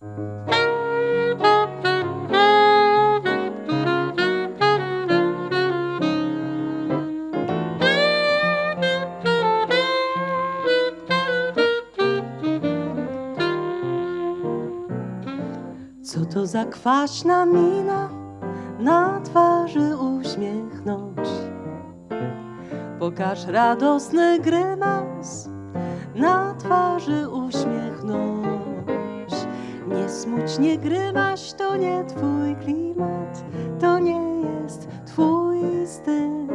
Co to za kwaśna mina, na twarzy uśmiech nosi. Pokaż radosny grymas, grymaś, to nie twój klimat, to nie jest twój styl.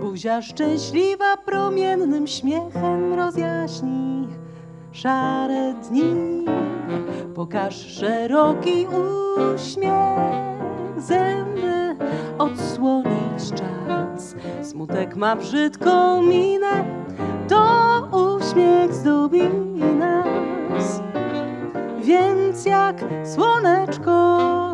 Buzia szczęśliwa promiennym śmiechem rozjaśni szare dni. Pokaż szeroki uśmiech, zęby odsłonić czas. Smutek ma brzydką minę, to uśmiech zdobi nas. Więc jak słoneczko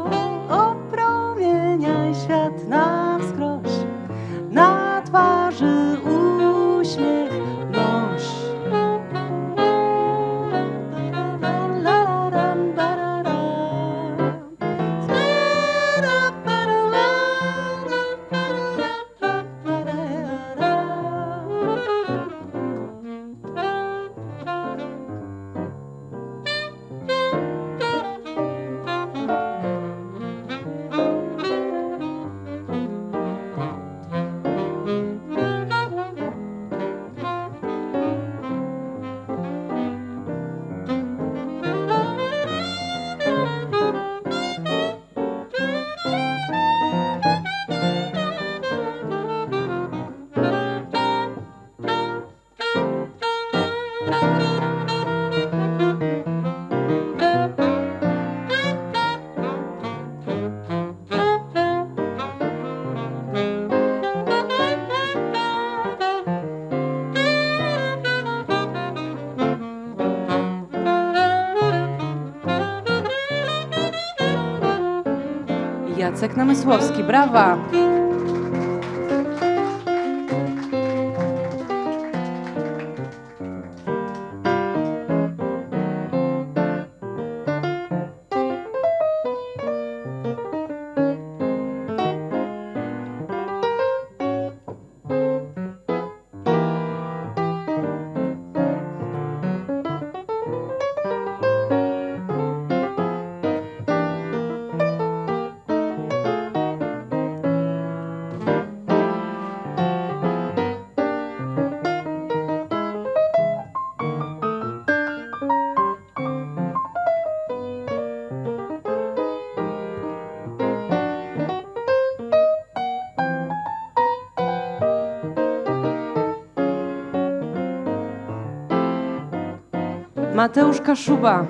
Jacek Namysłowski, brawa! Mateusz Kaszuba,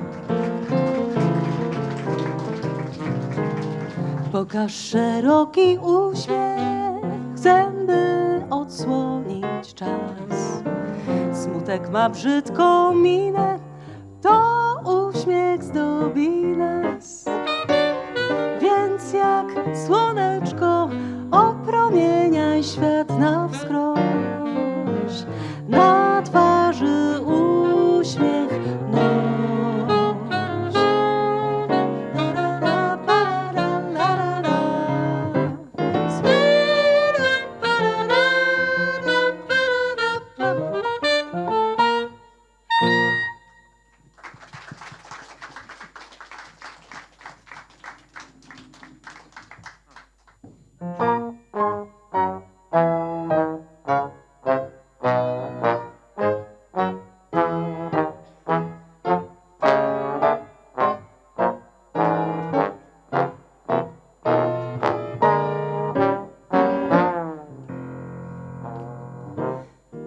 Pokaż szeroki uśmiech, zęby odsłonić czas. Smutek ma brzydką minę, to uśmiech zdobi nas. Więc jak słoneczko opromieniaj świat na wskroś. Na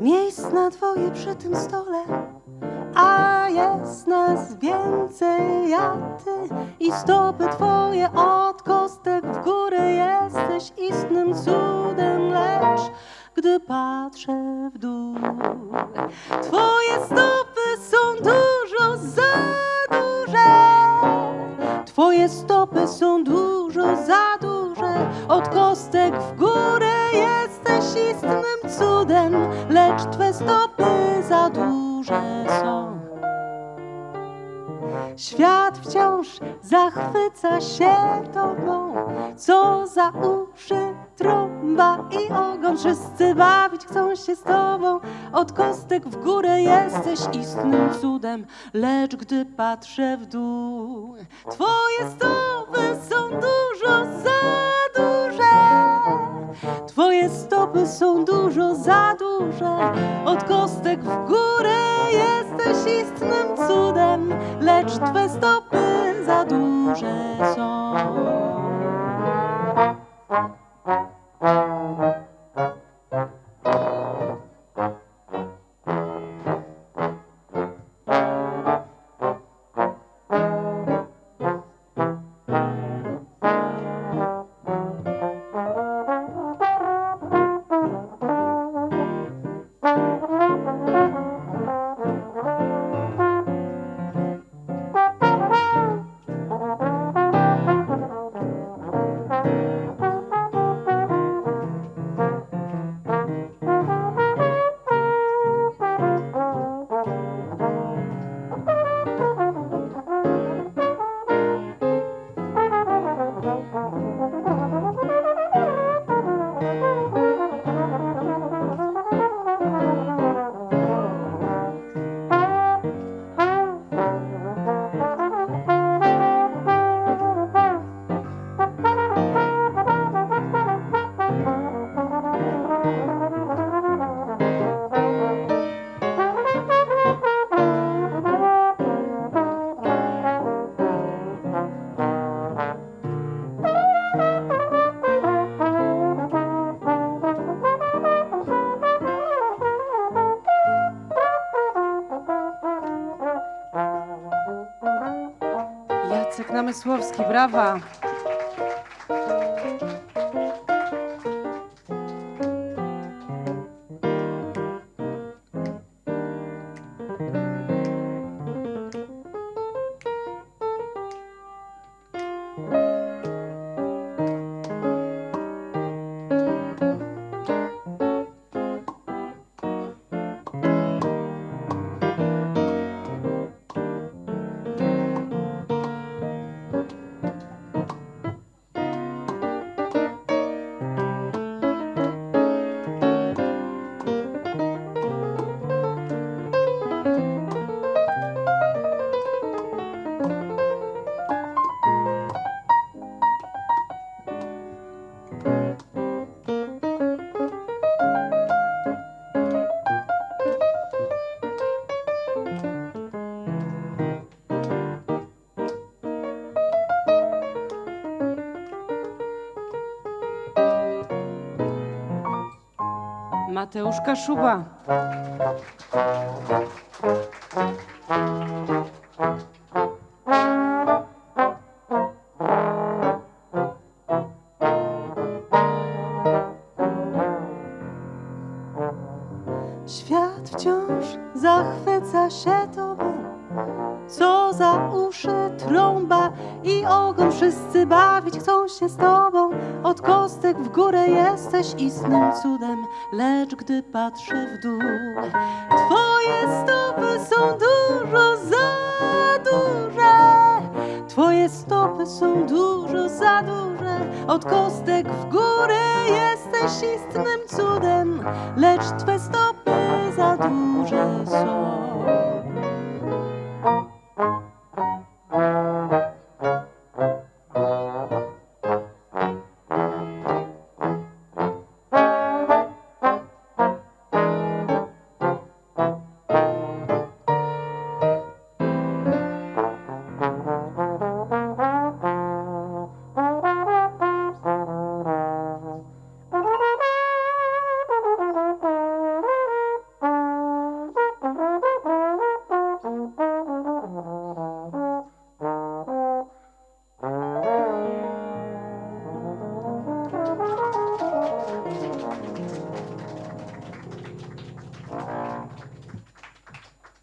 Miejsc na dwoje przy tym stole, a jest nas więcej, ja ty i stopy twoje od kostek w górę jesteś istnym cudem, lecz gdy patrzę w dół, twoje stopy są dużo za duże. Twoje stopy są dużo za duże, od kostek w górę jesteś istnym cudem, lecz twe stopy za duże są. Świat wciąż zachwyca się tobą, co za uszy, trąba i ogon. Wszyscy bawić chcą się z tobą, od kostek w górę jesteś istnym cudem, lecz gdy patrzę w dół, twoje stopy są dużo za Stopy są dużo za duże, od kostek w górę jesteś istnym cudem, lecz Twe stopy za duże są. Jacek Namysłowski, brawa. Матеушка шуба. Jesteś istnym cudem, lecz gdy patrzę w dół, twoje stopy są dużo za duże. Twoje stopy są dużo za duże, od kostek w górę jesteś istnym cudem, lecz Twe stopy za duże są.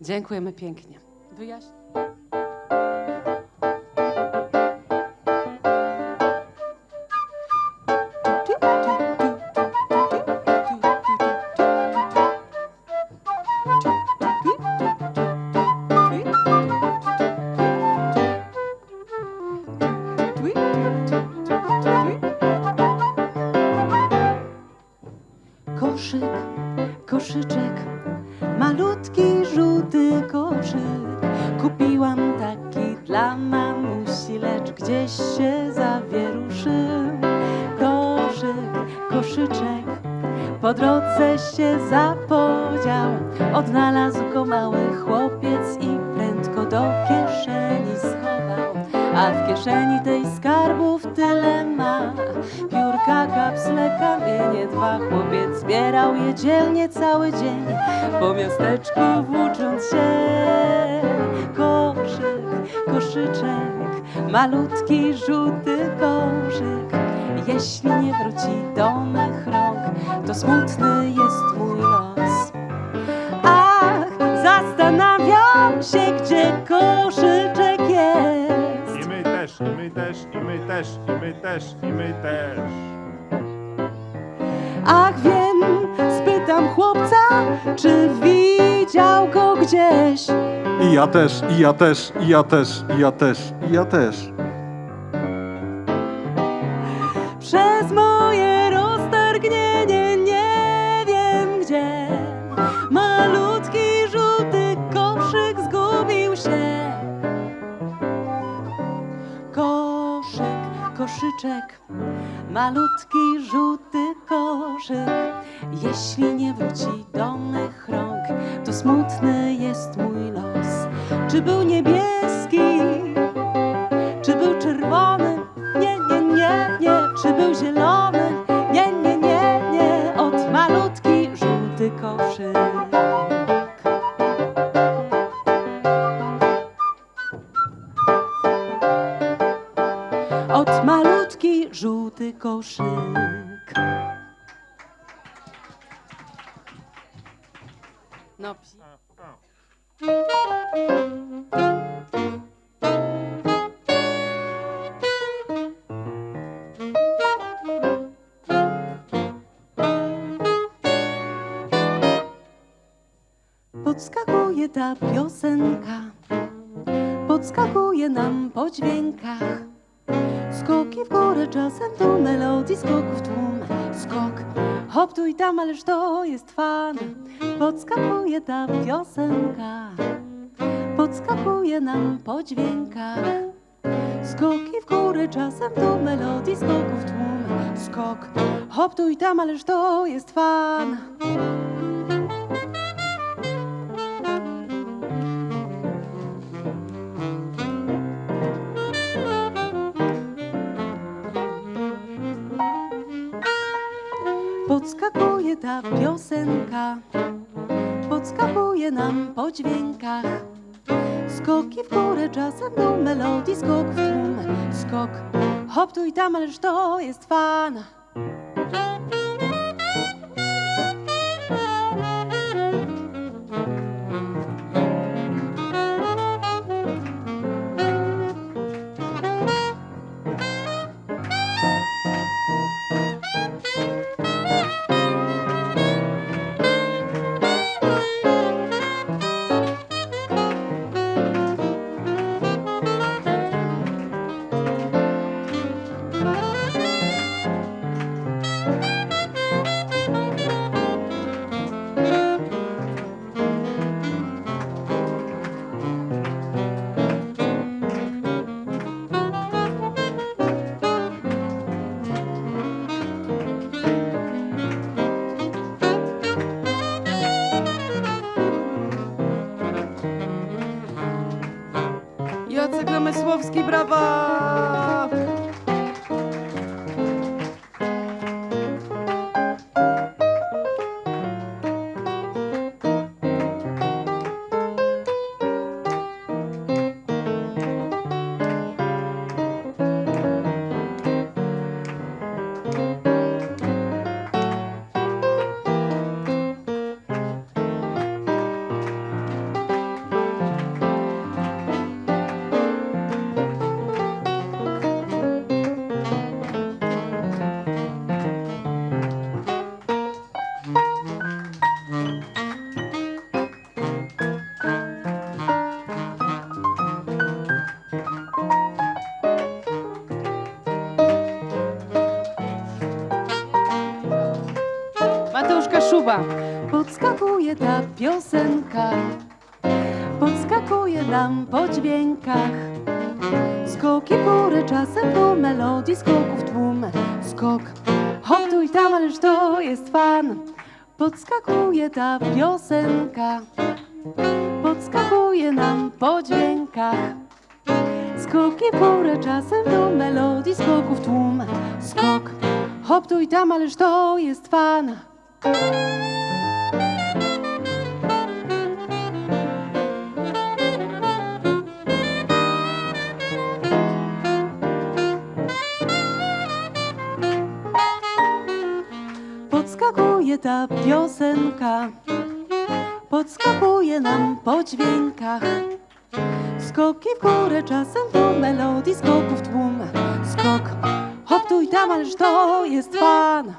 Dziękujemy pięknie. Wyjaśnij. Zawieruszył. Koszyk, koszyczek, po drodze się zapodział. Odnalazł go mały chłopiec i prędko do kieszeni schował. A w kieszeni tej skarbów tyle ma. Piórka, kapsle, kamienie, dwa chłopiec zbierał je dzielnie cały dzień. Po miasteczku włócząc się, koszyk, koszyczek, malutki, żółty koszyk. Jeśli nie wróci do mych rąk, to smutny jest mój los. Ach, zastanawiam się, gdzie koszyczek jest. I my też, i my też, i my też, i my też, i my też. Ach, wiem, spytam chłopca, czy widział go gdzieś. I ja też, i ja też, i ja też, i ja też, i ja też. Przez moje roztargnienie nie wiem gdzie. Malutki żółty koszyk zgubił się. Koszyk, koszyczek, malutki żółty koszyk. Jeśli nie wróci do mych rąk, to smutny jest mój. Czy był niebieski? Czy był czerwony? Podskakuje nam po dźwiękach. Skoki w górę, czasem do melodii, skoków tłum, skok. Hop tu i tam, ależ to jest fan. Podskakuje ta piosenka, podskakuje nam po dźwiękach. Skoki w górę, czasem do melodii, skoków tłum, skok. Hop tu i tam, ależ to jest fan. Ta piosenka, podskakuje nam po dźwiękach. Skoki w górę, czasem do melodii, skok w tłum, skok. Hop tu i tam, ależ to jest fan. Namysłowski, brawa! Piosenka, podskakuje nam po dźwiękach. Skoki w górę, czasem dół, melodii skoków tłum. Skok, hop tu i tam, ależ to jest fan. Podskakuje ta piosenka, podskakuje nam po dźwiękach. Skoki górę, czasem dół, melodii skoków tłum. Skok, hop tu i tam, ależ to jest fan. Podskakuje ta piosenka, podskakuje nam po dźwiękach. Skoki w górę, czasem dół, melodii skoków tłum. Skok, hop tu i tam, ależ to jest fan.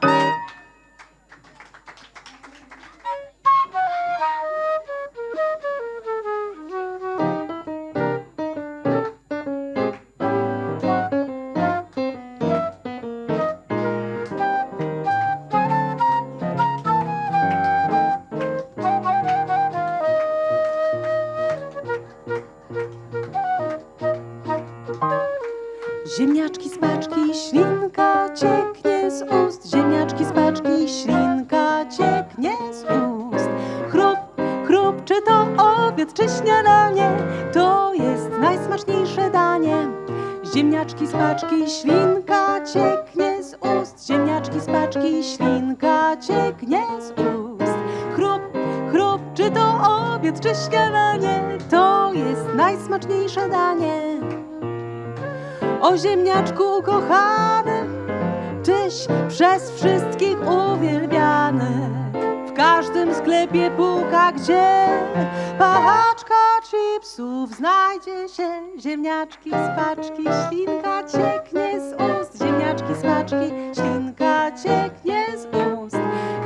Obiad, czy śniadanie? To jest najsmaczniejsze danie. O ziemniaczku kochany, tyś przez wszystkich uwielbiany. W każdym sklepie półka, gdzie paczka chipsów znajdzie się. Ziemniaczki z paczki, ślinka cieknie z ust. Ziemniaczki z paczki, ślinka cieknie z ust.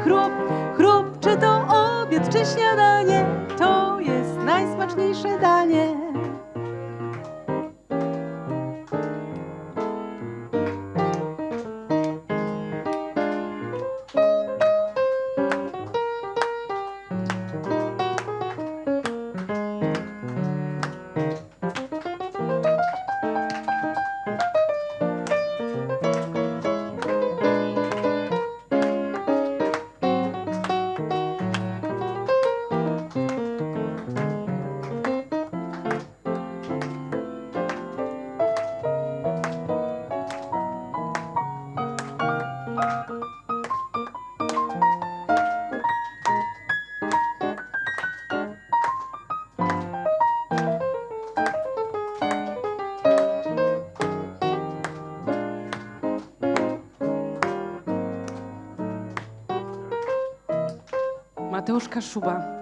Chrup, chrup, czy to obiad, czy śniadanie? To jest najsmaczniejsze danie. Mateusz Kaszuba.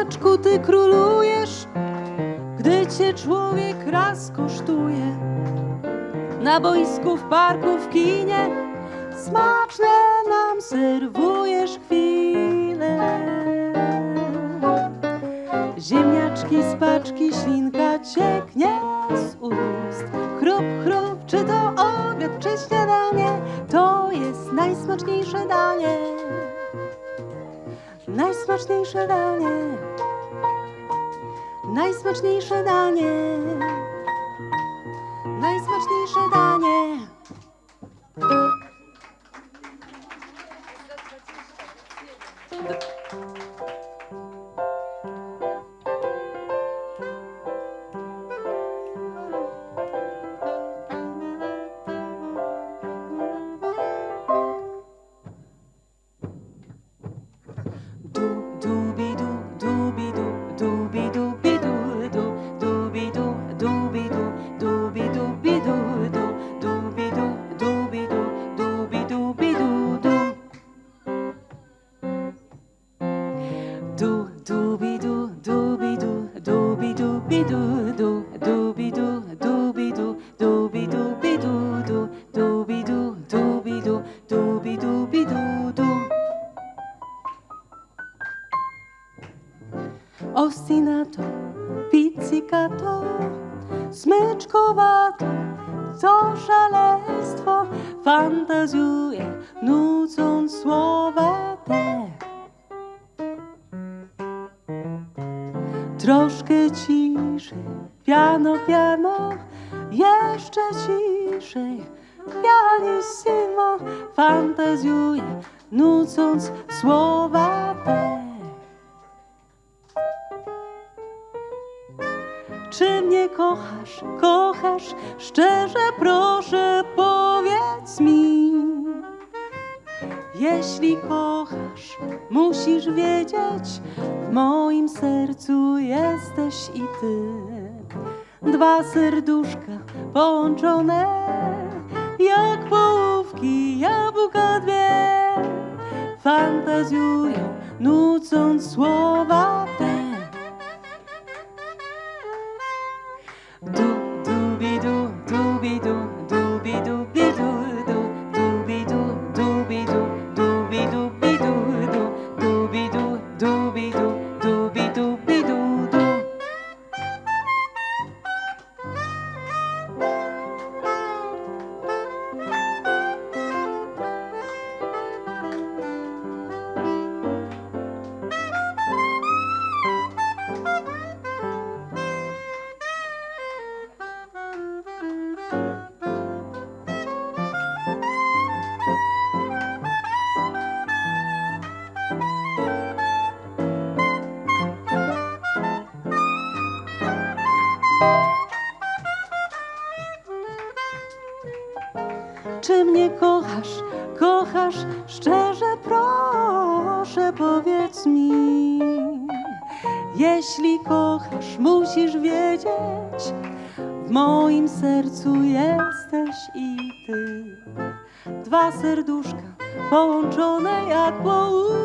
Ziemniaczku ty królujesz, gdy cię człowiek raz kosztuje. Na boisku, w parku, w kinie, smaczne nam serwujesz chwilę. Ziemniaczki z paczki, ślinka cieknie z ust. Chrup, chrup, czy to obiad, czy śniadanie, to jest najsmaczniejsze danie. Najsmaczniejsze danie. Najsmaczniejsze danie. Najsmaczniejsze danie. Troszkę ciszej, piano, piano, jeszcze ciszej, pianissimo, fantazjuje, nucąc słowa te. Czy mnie kochasz, kochasz, szczerze proszę powiedz mi. Jeśli kochasz, musisz wiedzieć, w moim sercu jesteś i ty. Dwa serduszka połączone, jak połówki jabłka dwie, fantazjują, nucąc słowa te. Czy mnie kochasz, kochasz, szczerze proszę powiedz mi. Jeśli kochasz, musisz wiedzieć, w moim sercu jesteś i ty. Dwa serduszka połączone jak połówki,